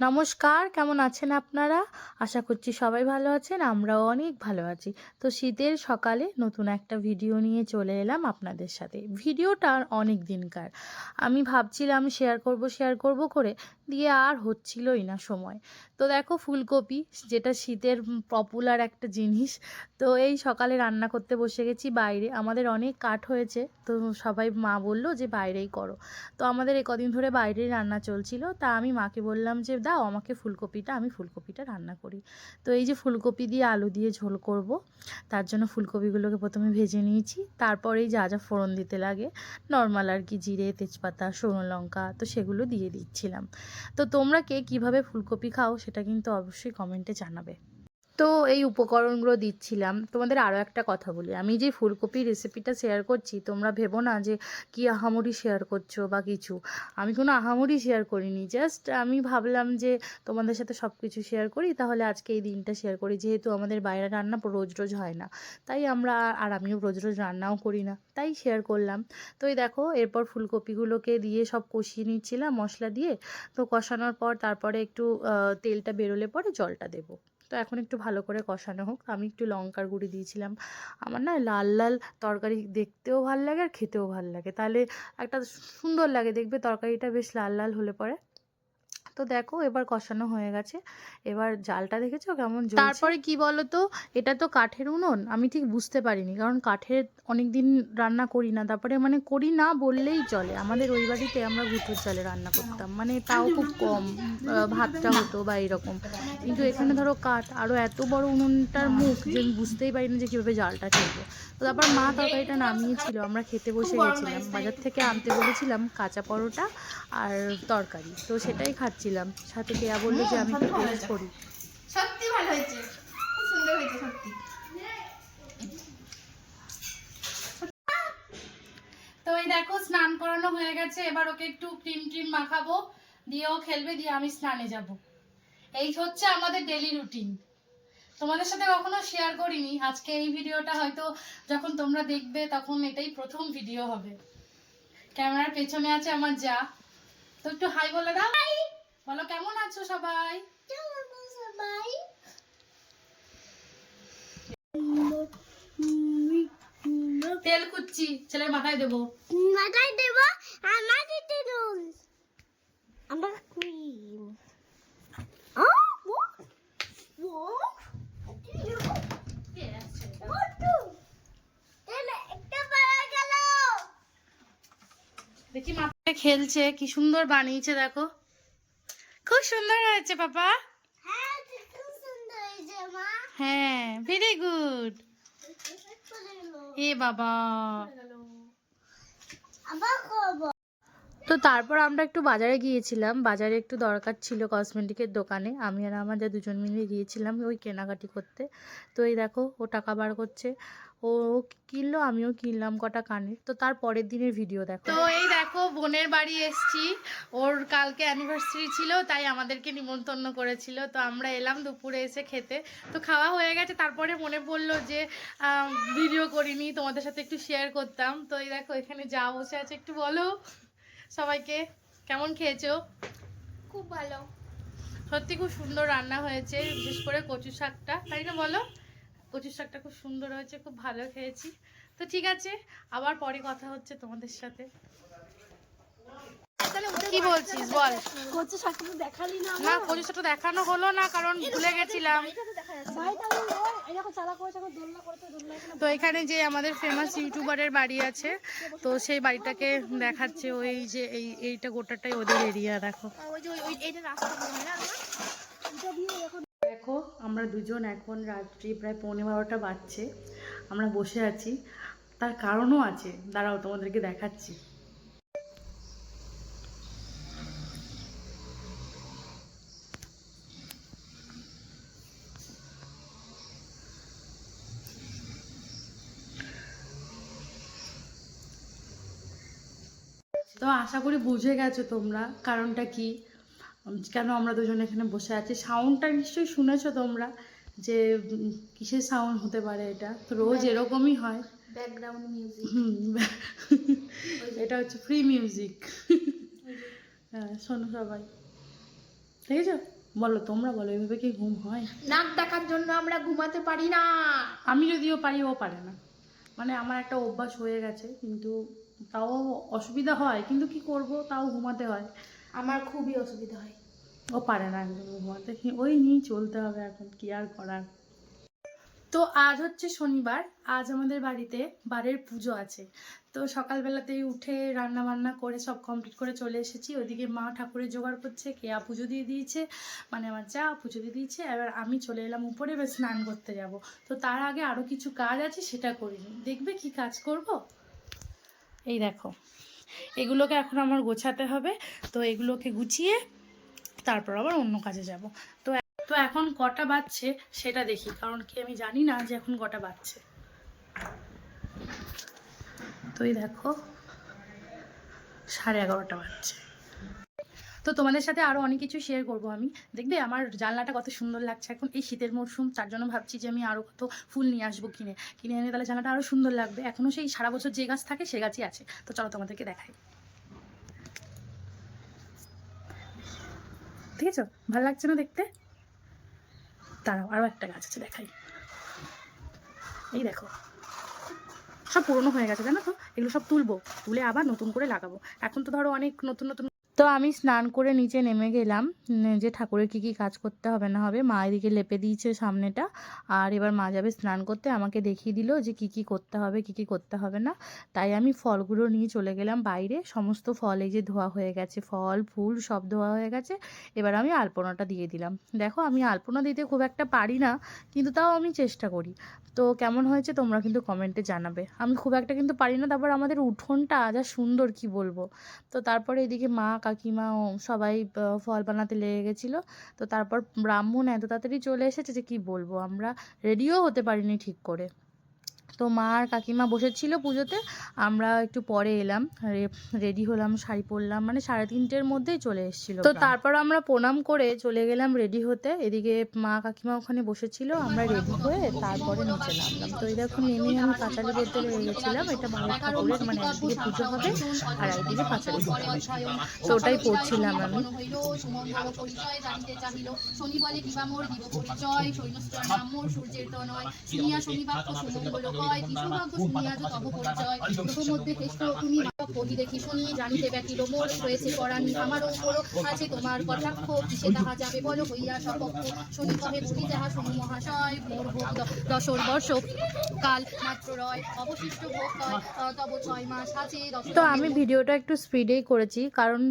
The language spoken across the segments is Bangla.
নমস্কার, কেমন আছেন আপনারা? আশা করছি সবাই ভালো আছেন, আমরাও অনেক ভালো আছি। তো শীতের সকালে নতুন একটা ভিডিও নিয়ে চলে এলাম আপনাদের সাথে। ভিডিওটা অনেক দিনকার। আমি ভাবছিলাম শেয়ার করব শেয়ার করব করে দিয়ে আর হচ্ছিলই না সময়। তো দেখো ফুলকপি, যেটা শীতের পপুলার একটা জিনিস। তো এই সকালে রান্না করতে বসে গেছি বাইরে। আমাদের অনেক কাঠ হয়েছে। তো সবাই মা বলল যে, বাইরেই করো। তো আমাদের এ কদিন ধরে বাইরেই রান্না চলছিল। তা আমি মাকে বললাম যে, দাও আমাকে ফুলকপিটা, আমি ফুলকপিটা রান্না করি। তো এই যে ফুলকপি দিয়ে আলু দিয়ে ঝোল করব, তার জন্য ফুলকপিগুলোকে প্রথমে ভেজে নিয়েছি। তারপরেই যা যা ফোড়ন দিতে লাগে, নর্মাল আর কি জিরে, তেজপাতা, শুকনো লঙ্কা, তো সেগুলো দিয়ে দিচ্ছিলাম। তো তোমরা কে কীভাবে ফুলকপি খাও সেটা কিন্তু অবশ্যই কমেন্টে জানাবে। তো এই উপকরণগুলো দিচ্ছিলাম। তোমাদের আরও একটা কথা বলি। আমি যে ফুলকপির রেসিপিটা শেয়ার করছি, তোমরা ভেবো না যে কি আহামরি শেয়ার করছ বা কিছু। আমি কোনো আহামরি শেয়ার করিনি। জাস্ট আমি ভাবলাম যে তোমাদের সাথে সব কিছু শেয়ার করি, তাহলে আজকে এই দিনটা শেয়ার করি। যেহেতু আমাদের বাইরে রান্না রোজ রোজ হয় না। তাই আমরা আর আমিও রোজ রোজ রান্নাও করি না। তাই শেয়ার করলাম। তো এই দেখো, এরপর ফুলকপিগুলোকে দিয়ে সব কষিয়ে নিচ্ছিলাম মশলা দিয়ে। তো কষানোর পর তারপরে একটু তেলটা বেরোলে পরে জলটা দেবো। তো এখন একটু ভালো করে কষানো হোক। আমি একটু লঙ্কার গুঁড়ি দিয়েছিলাম। আমার না লাল লাল তরকারি দেখতেও ভালো লাগে আর খেতেও ভালো লাগে। তাহলে একটা সুন্দর লাগে। দেখবে তরকারিটা বেশ লাল লাল হলে পরে। তো দেখো এবার কষানো হয়ে গেছে। এবার জালটা দেখেছ কেমন তারপরে কি বলো তো এটা তো কাঠের উনুন। আমি ঠিক বুঝতে পারিনি, কারণ কাঠের অনেক দিন রান্না করি না। তারপরে মানে করি না বললেই চলে। আমাদের ওই বাড়িতে আমরা গুঁটোর চালে রান্না করতাম। মানে তাও খুব কম ভাতটা হতো বা এরকম। কিন্তু এখানে ধরো কাঠ আরও এত বড় উনুনটার মুখ যে আমি বুঝতেই পারি না যে কীভাবে জালটা ঠেকবো তো তারপর মা তরকারিটা নামিয়েছিল। আমরা খেতে বসে গেছিলাম। বাজার থেকে আনতে বলেছিলাম কাঁচা পরোটা আর তরকারি। তো সেটাই খাচ্ছিলাম সাথে কেয়া বলল যে আমি একটু টেস্ট করি। সত্যি ভালো হয়েছে। খুব সুন্দর হয়েছে, সত্যি। তো এই দেখো, স্নান করানো হয়ে গেছে। এবার ওকে একটু ক্রিম ট্রিম মাখাবো। দিয়ে ও খেলবে, দিয়ে আমি স্নানে যাব। এই হচ্ছে আমাদের ডেলি রুটিন তোমাদের সাথে কখনো শেয়ার করিনি। আজকে এই ভিডিওটা হয়তো যখন তোমরা দেখবে, তখন এটাই প্রথম ভিডিও হবে। ক্যামেরার পেছনে আছে আমার যা। তো একটু হাই বলে দাও। বলো কেমন আছো সবাই? তেল কুচ্ছি ছেলের মাথায় দেবো। মাথায় দেব আমার দিতে আমার গেল। দেখি মাথায় খেলছে কি সুন্দর বানিয়েছে দেখো। হয়েছে পাপা? হ্যাঁ হ্যাঁ ভেরি গুড এ বাবা। তো তারপর আমরা একটু বাজারে গিয়েছিলাম। বাজারে একটু দরকার ছিল কসমেটিকের দোকানে। আমি আর আমার যা দুজন মিলে গিয়েছিলাম ওই কেনাকাটি করতে। তো এই দেখো, ও টাকা বার করছে। ও কিনলো, আমিও কিনলাম কটা কানের। তো তার পরের দিনের ভিডিও দেখো। তো এই দেখো, বোনের বাড়ি এসছি। ওর কালকে অ্যানিভার্সারি ছিল, তাই আমাদেরকে নিমন্ত্রণ করেছিল। তো আমরা এলাম দুপুরে এসে খেতে। তো খাওয়া হয়ে গেছে। তারপরে মনে পড়ল যে ভিডিও করিনি। তোমাদের সাথে একটু শেয়ার করতাম। তো এই দেখো, এখানে যা বসে আছে, একটু বলো। সবাইকে কেমন খেয়েছো? খুব ভালো। সত্যি খুব সুন্দর রান্না হয়েছে বিশেষ করে কচু শাকটা। তাই না বলো? কচু শাকটা খুব সুন্দর হয়েছে খুব ভালো খেয়েছি। তো ঠিক আছে আবার পরে কথা হচ্ছে তোমাদের সাথে। কি বলছিস বল? না না কচু শাকটা দেখানো হলো না কারণ ভুলে গেছিলাম। তো এখানে যে আমাদের ফেমাস ইউটিউবারের বাড়ি আছে তো সেই বাড়িটাকে দেখাচ্ছে ওই যে এই এইটা গোটাটাই ওদের এরিয়া দেখো। ওই যে ওই এইটা রাস্তা না এটা দিয়ে এখন দেখো আমরা দুজন এখন রাত্রি প্রায় পৌনে বারোটা বাজছে। আমরা বসে আছি। তার কারণও আছে। দাঁড়াও তোমাদেরকে দেখাচ্ছি। তো আশা করি বুঝে গেছো তোমরা কারণটা কি? কেন আমরা দুজন এখানে বসে আছি? সাউন্ডটা নিশ্চয়ই শুনেছো তোমরা যে কিসের সাউন্ড হতে পারে এটা? তো রোজ এরকমই হয়। ব্যাকগ্রাউন্ড মিউজিক এটা এটা হচ্ছে ফ্রি মিউজিক হ্যাঁ শোনো সবাই। ঠিক আছে বলো তোমরা বলো এভাবে কি ঘুম হয়? নাক ডাকার জন্য আমরা ঘুমাতে পারি না। আমি যদিও পারি ও পারে না। মানে আমার একটা অভ্যাস হয়ে গেছে কিন্তু তাও অসুবিধা হয় কিন্তু কি করব? তাও ঘুমাতে হয়। আমার খুবই অসুবিধা হয়। ও পারে না একদম ঘুমাতে। ওই নিয়েই চলতে হবে এখন কি আর করার? তো আজ হচ্ছে শনিবার আজ আমাদের বাড়িতে বারের পুজো আছে। তো সকালবেলাতেই উঠে রান্না বান্না করে সব কমপ্লিট করে চলে এসেছি। ওইদিকে মা ঠাকুরের জোগাড় করছে কেয়া পুজো দিয়ে দিয়েছে মানে আমার যা পুজো দিয়ে দিয়েছে এবার আমি চলে এলাম উপরে এবার স্নান করতে যাব। তো তার আগে আরও কিছু কাজ আছে সেটা করিনি। দেখবে কি কাজ করব? এই দেখো। এগুলোকে এখন আমার গোছাতে হবে। তো এগুলোকে গুছিয়ে তারপর আবার অন্য কাজে যাব। তো তো এখন কটা বাজছে সেটা দেখি, কারণ কি আমি জানি না যে এখন কটা বাজছে। তো এই দেখো, সাড়ে এগারোটা বাজছে। তো তোমাদের সাথে আরও অনেক কিছু শেয়ার করব আমি। দেখবে আমার জানলাটা কত সুন্দর লাগছে। এখন এই শীতের মরশুম তার জন্য ভাবছি যে আমি আরও কত ফুল নিয়ে আসব কিনে। কিনে এনে তাহলে জানলাটা আরও সুন্দর লাগবে। এখনও সেই সারা বছর যে গাছ থাকে সে গাছই আছে। তো চলো তোমাদেরকে দেখাই। ঠিক আছে ভালো লাগছে না দেখতে? দাঁড়াও আরও একটা গাছ আছে, দেখাই। এই দেখো। সব পুরনো হয়ে গেছে, জানো তো? এগুলো সব তুলবো। তুলে আবার নতুন করে লাগাবো। এখন তো ধরো অনেক নতুন নতুন তো আমি স্নান করে নিচে নেমে গেলাম। যে ঠাকুরের কি কি কাজ করতে হবে না হবে, মা এদিকে লেপে দিয়েছে সামনেটা। আর এবার মা যাবে স্নান করতে, আমাকে দেখিয়ে দিল যে কি কি করতে হবে, কি কি করতে হবে না। তাই আমি ফলগুলো নিয়ে চলে গেলাম বাইরে। সমস্ত ফল, এই যে ধোয়া হয়ে গেছে, ফল, ফুল সব ধোয়া হয়ে গেছে। এবার আমি আলপনাটা দিয়ে দিলাম। দেখো, আমি আলপনা দিতে খুব একটা পারি না, কিন্তু তাও আমি চেষ্টা করি। তো কেমন হয়েছে তোমরা কিন্তু কমেন্টে জানাবে। আমি খুব একটা কিন্তু পারি না, তারপর আমাদের উঠোনটা যা সুন্দর কি বলব? তো তারপরে এদিকে মা কাকিমা ও সবাই ফল বানাতে লেগে গেছিল। তো তারপর ব্রাহ্মণ এত তাড়াতাড়ি চলে এসেছে যে কি বলব? আমরা রেডিও হতে পারিনি ঠিক করে। তো মা আর কাকিমা বসেছিল পুজোতে আমরা একটু পরে এলাম রেডি হলাম শাড়ি পরলাম মানে সাড়ে তিনটের মধ্যেই চলে এসেছিল তো তারপর আমরা প্রণাম করে চলে গেলাম রেডি হতে এদিকে মা কাকিমা ওখানে বসেছিল আমরা রেডি হয়ে তারপরে নিচে নামলাম। তো এই দেখো নেমে আমি পাঁচালি করতে লেগে গেছিলাম এটা ভালো ঠাকুরের মানে একদিকে পুজো হবে আর একদিকে পাঁচালি করতে হবে। তো ওটাই পড়ছিলাম আমি। হইল সুমঙ্গল পরিচয় জানিতে চাহিল শনি বলে দিবামোর দিব পরিচয় নামোর সূর্যের তনয় শুনিয়া শনিবাক্য সুমঙ্গল কয় কৃষ্ণভাগ্য শুনিয়া যে তব পরিচয় তোর মধ্যে তুমি কহি দেখি শুনি জানিতে মোর হয়েছে পরাণ। আমারও উপর আছে তোমার কটাক্ষ কিসে তাহা যাবে বলো হইয়া সপক্ষ। শনি কহে বলি যাহা শনি মহাশয় মোর ভোগ দশর বর্ষ। কাল মাত্র রয় অবশিষ্ট ভোগ তব ছয় মাস আছে তো আমি ভিডিওটা একটু স্পিডেই করেছি কারণ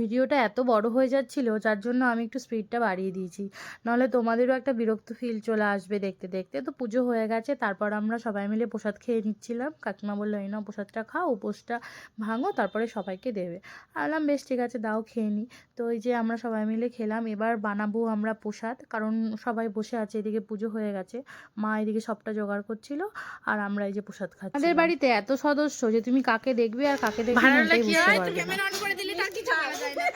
ভিডিওটা এত বড় হয়ে যাচ্ছিল যার জন্য আমি একটু স্পিডটা বাড়িয়ে দিয়েছি। নাহলে তোমাদেরও একটা বিরক্ত ফিল চলে আসবে দেখতে দেখতে। তো পুজো হয়ে গেছে তারপর আমরা সবাই মিলে প্রসাদ খেয়ে নিচ্ছিলাম। কাকিমা বলল এই নাও প্রসাদটা খাও উপোসটা ভাঙো তারপরে সবাইকে দেবে। আলাম বেশ ঠিক আছে দাও খেয়ে নিই তো এই যে আমরা সবাই মিলে খেলাম এবার বানাবো আমরা প্রসাদ কারণ সবাই বসে আছে এদিকে পুজো হয়ে গেছে মা এদিকে সবটা জোগাড় করছিল আর আমরা এই যে প্রসাদ খাচ্ছি আমাদের বাড়িতে এত সদস্য যে তুমি কাকে দেখবে আর কাকে দেখবে না এটাই বুঝতে পারবে না। অন করে দিলে তার কিছু যায় না।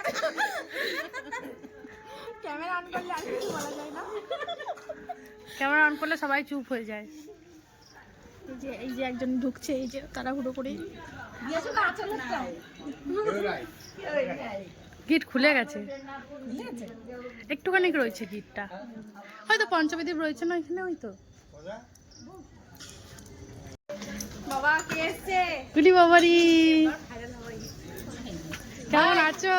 ক্যামেরা অন করলে আর কিছু বলা যায় না। ক্যামেরা অন করলে সবাই চুপ হয়ে যায়। এই যে এই যে একজন ঢুকছে এই যে তাড়াহুড়ো করে। গিট খুলে গেছে। একটুখানি রয়েছে গিটটা। হয়তো পঞ্চমীদেব রয়েছে না এখানে হয়তো বাবা কে এসছে? গুলি বাবারি। কেমন আছো?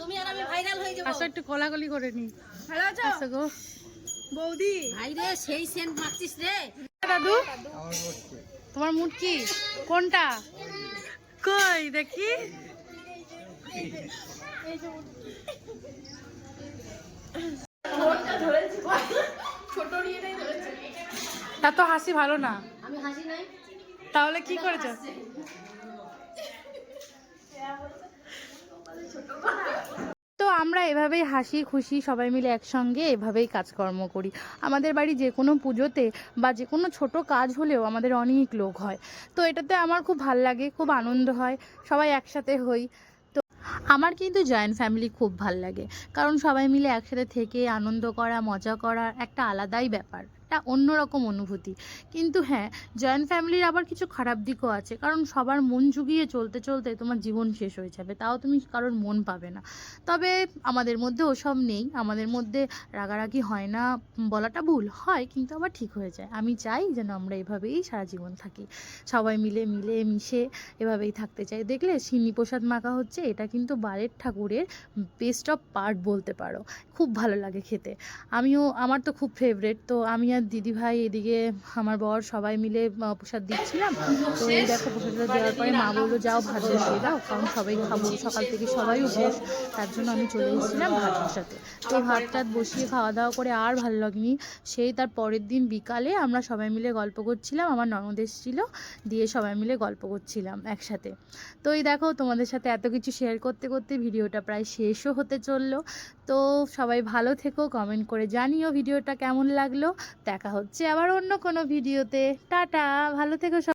তুমি আর আমি ভাইরাল হয়ে যাব। আসো একটু কোলাগুলি করে নি। ভালো আছো? আসো গো। বৌদি। ভাই রে সেই সেন্ট মারছিস রে। দাদু তোমার মুড কি? কোনটা? কই দেখি। তা তো হাসি ভালো না। আমি হাসি নাই। তাহলে কি করেছ? তো আমরা এভাবেই হাসি, খুশি সবাই মিলে একসঙ্গে এভাবেই কাজকর্ম করি। আমাদের বাড়ি যে কোনো পুজোতে বা যে কোনো ছোট কাজ হলেও আমাদের অনেক লোক হয়। তো এটাতে আমার খুব ভালো লাগে, খুব আনন্দ হয়, সবাই একসাথে হই। তো আমার কিন্তু জয়েন্ট ফ্যামিলি খুব ভালো লাগে। কারণ সবাই মিলে একসাথে থেকে আনন্দ করা, মজা করা একটা আলাদাই ব্যাপার। একটা অন্যরকম অনুভূতি। কিন্তু হ্যাঁ জয়েন্ট ফ্যামিলির আবার কিছু খারাপ দিকও আছে। কারণ সবার মন জুগিয়ে চলতে চলতে তোমার জীবন শেষ হয়ে যাবে। তাও তুমি কারোর মন পাবে না। তবে আমাদের মধ্যে ওসব নেই। আমাদের মধ্যে রাগারাগি হয় না। বলাটা ভুল হয়, কিন্তু আবার ঠিক হয়ে যায়। আমি চাই যেন আমরা এভাবেই সারা জীবন থাকি। সবাই মিলে মিলে, মিশে এভাবেই থাকতে চাই। দেখলে সিন্নি প্রসাদ মাখা হচ্ছে, এটা কিন্তু বারের ঠাকুরের বেস্ট অফ পার্ট বলতে পারো। খুব ভালো লাগে খেতে। আমিও, আমার তো খুব ফেভারেট তো আমি আর দিদিভাই এদিকে আমার বর সবাই মিলে প্রসাদ দিচ্ছিলাম। তো এই দেখো প্রসাদটা দেওয়ার পরে মা বলল, যাও ভাত বসিয়ে দাও, কারণ সবাই খাব, সকাল থেকে সবাই উপোস তার জন্য আমি চলে এসেছিলাম ভাত বসাতে। তো ভাত টাত বসিয়ে খাওয়া দাওয়া করে আর ভালো লাগেনি। সেই তার পরের দিন বিকালে আমরা সবাই মিলে গল্প করছিলাম, আমার ননদ এসেছিল দিয়ে সবাই মিলে গল্প করছিলাম একসাথে। তো এই দেখো তোমাদের সাথে এত কিছু শেয়ার করতে করতে ভিডিওটা প্রায় শেষও হতে চলল। তো সবাই ভালো থেকো কমেন্ট করে জানিও ভিডিওটা কেমন লাগল। দেখা হচ্ছে আবার অন্য কোনো ভিডিওতে। টাটা ভালো থেকো